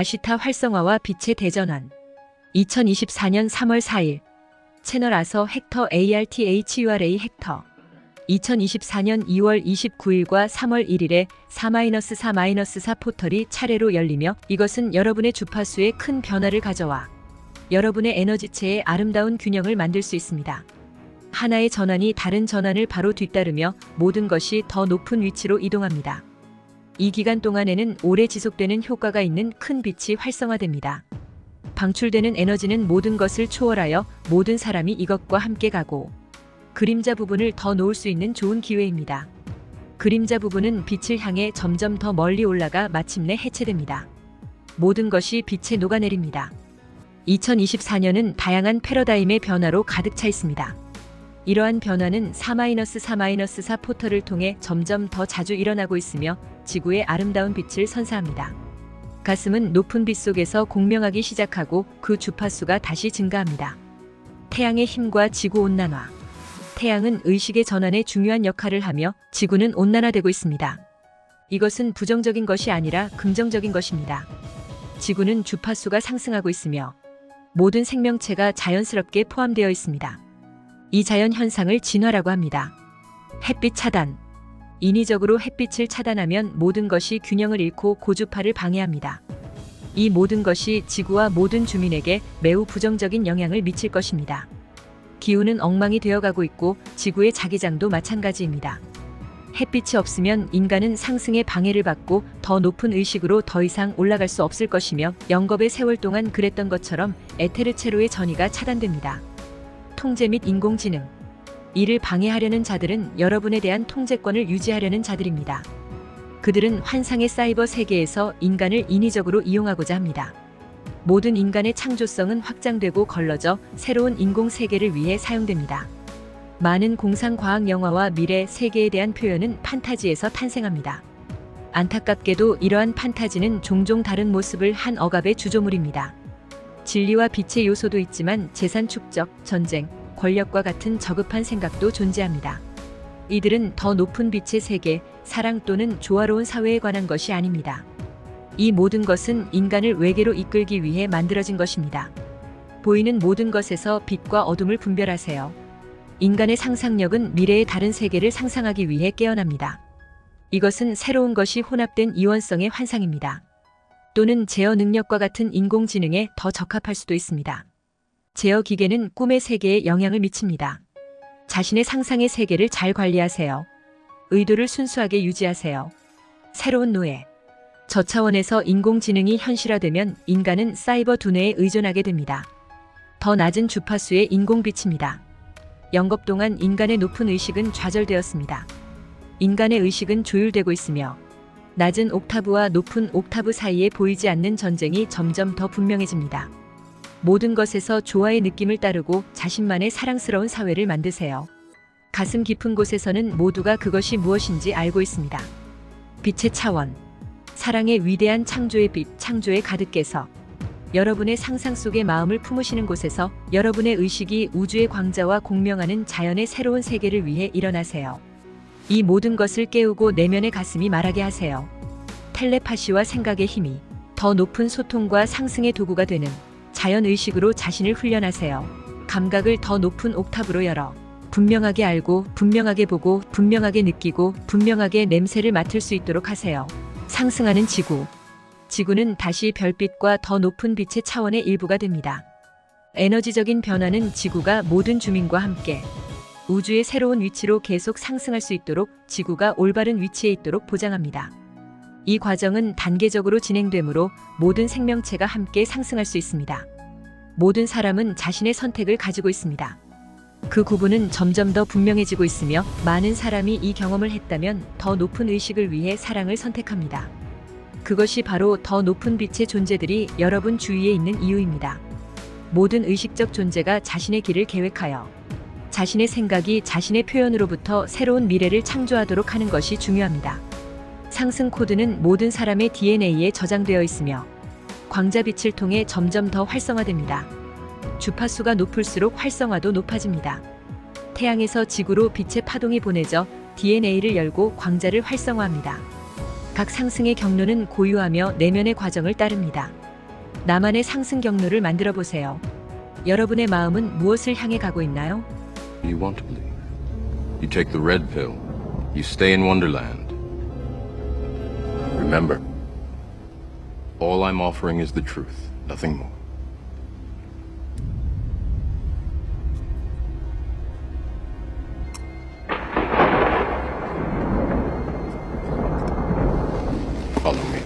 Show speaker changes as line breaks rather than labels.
아시타 활성화와 빛의 대전환. 2024년 3월 4일. 채널 아서 헥터 ARTHURA 헥터. 2024년 2월 29일과 3월 1일에 4-4-4 포털이 차례로 열리며 이것은 여러분의 주파수에 큰 변화를 가져와 여러분의 에너지체에 아름다운 균형을 만들 수 있습니다. 하나의 전환이 다른 전환을 바로 뒤따르며 모든 것이 더 높은 위치로 이동합니다. 이 기간 동안에는 오래 지속되는 효과가 있는 큰 빛이 활성화됩니다. 방출되는 에너지는 모든 것을 초월하여 모든 사람이 이것과 함께 가고 그림자 부분을 더 놓을 수 있는 좋은 기회입니다. 그림자 부분은 빛을 향해 점점 더 멀리 올라가 마침내 해체됩니다. 모든 것이 빛에 녹아내립니다. 2024년은 다양한 패러다임의 변화로 가득 차 있습니다. 이러한 변화는 4-4-4 포털을 통해 점점 더 자주 일어나고 있으며 지구의 아름다운 빛을 선사합니다. 가슴은 높은 빛 속에서 공명하기 시작하고 그 주파수가 다시 증가합니다. 태양의 힘과 지구 온난화. 태양은 의식의 전환에 중요한 역할을 하며 지구는 온난화되고 있습니다. 이것은 부정적인 것이 아니라 긍정적인 것입니다. 지구는 주파수가 상승하고 있으며 모든 생명체가 자연스럽게 포함되어 있습니다. 이 자연 현상을 진화라고 합니다. 햇빛 차단. 인위적으로 햇빛을 차단하면 모든 것이 균형을 잃고 고주파를 방해합니다. 이 모든 것이 지구와 모든 주민에게 매우 부정적인 영향을 미칠 것입니다. 기후는 엉망이 되어가고 있고 지구의 자기장도 마찬가지입니다. 햇빛이 없으면 인간은 상승의 방해를 받고 더 높은 의식으로 더 이상 올라갈 수 없을 것이며 영겁의 세월 동안 그랬던 것처럼 에테르체로의 전이가 차단됩니다. 통제 및 인공지능. 이를 방해하려는 자들은 여러분에 대한 통제권을 유지하려는 자들입니다. 그들은 환상의 사이버 세계에서 인간을 인위적으로 이용하고자 합니다. 모든 인간의 창조성은 확장되고 걸러져 새로운 인공 세계를 위해 사용됩니다. 많은 공상 과학 영화와 미래 세계에 대한 표현은 판타지에서 탄생합니다. 안타깝게도 이러한 판타지는 종종 다른 모습을 한 억압의 주조물입니다. 진리와 빛의 요소도 있지만 재산 축적, 전쟁, 권력과 같은 저급한 생각도 존재합니다. 이들은 더 높은 빛의 세계, 사랑 또는 조화로운 사회에 관한 것이 아닙니다. 이 모든 것은 인간을 외계로 이끌기 위해 만들어진 것입니다. 보이는 모든 것에서 빛과 어둠을 분별하세요. 인간의 상상력은 미래의 다른 세계를 상상하기 위해 깨어납니다. 이것은 새로운 것이 혼합된 이원성의 환상입니다. 또는 제어 능력과 같은 인공지능에 더 적합할 수도 있습니다. 제어 기계는 꿈의 세계에 영향을 미칩니다. 자신의 상상의 세계를 잘 관리하세요. 의도를 순수하게 유지하세요. 새로운 노예. 저 차원에서 인공지능이 현실화되면 인간은 사이버 두뇌에 의존하게 됩니다. 더 낮은 주파수의 인공빛입니다. 영겁 동안 인간의 높은 의식은 좌절되었습니다. 인간의 의식은 조율되고 있으며 낮은 옥타브와 높은 옥타브 사이에 보이지 않는 전쟁이 점점 더 분명해집니다. 모든 것에서 조화의 느낌을 따르고 자신만의 사랑스러운 사회를 만드세요. 가슴 깊은 곳에서는 모두가 그것이 무엇인지 알고 있습니다. 빛의 차원. 사랑의 위대한 창조의 빛, 창조의 가득께서 여러분의 상상 속의 마음을 품으시는 곳에서 여러분의 의식이 우주의 광자와 공명하는 자연의 새로운 세계를 위해 일어나세요. 이 모든 것을 깨우고 내면의 가슴이 말하게 하세요. 텔레파시와 생각의 힘이 더 높은 소통과 상승의 도구가 되는 자연 의식으로 자신을 훈련하세요. 감각을 더 높은 옥탑으로 열어 분명하게 알고 분명하게 보고 분명하게 느끼고 분명하게 냄새를 맡을 수 있도록 하세요. 상승하는 지구. 지구는 다시 별빛과 더 높은 빛의 차원의 일부가 됩니다. 에너지적인 변화는 지구가 모든 주민과 함께 우주의 새로운 위치로 계속 상승할 수 있도록 지구가 올바른 위치에 있도록 보장합니다. 이 과정은 단계적으로 진행되므로 모든 생명체가 함께 상승할 수 있습니다. 모든 사람은 자신의 선택을 가지고 있습니다. 그 구분은 점점 더 분명해지고 있으며 많은 사람이 이 경험을 했다면 더 높은 의식을 위해 사랑을 선택합니다. 그것이 바로 더 높은 빛의 존재들이 여러분 주위에 있는 이유입니다. 모든 의식적 존재가 자신의 길을 계획하여 자신의 생각이 자신의 표현으로부터 새로운 미래를 창조하도록 하는 것이 중요합니다. 상승 코드는 모든 사람의 DNA에 저장되어 있으며 광자빛을 통해 점점 더 활성화됩니다. 주파수가 높을수록 활성화도 높아집니다. 태양에서 지구로 빛의 파동이 보내져 DNA를 열고 광자를 활성화합니다. 각 상승의 경로는 고유하며 내면의 과정을 따릅니다. 나만의 상승 경로를 만들어 보세요. 여러분의 마음은 무엇을 향해 가고 있나요?
You want to believe. You take the red pill. You stay in Wonderland. Remember, all I'm offering is the truth, nothing more. Follow me.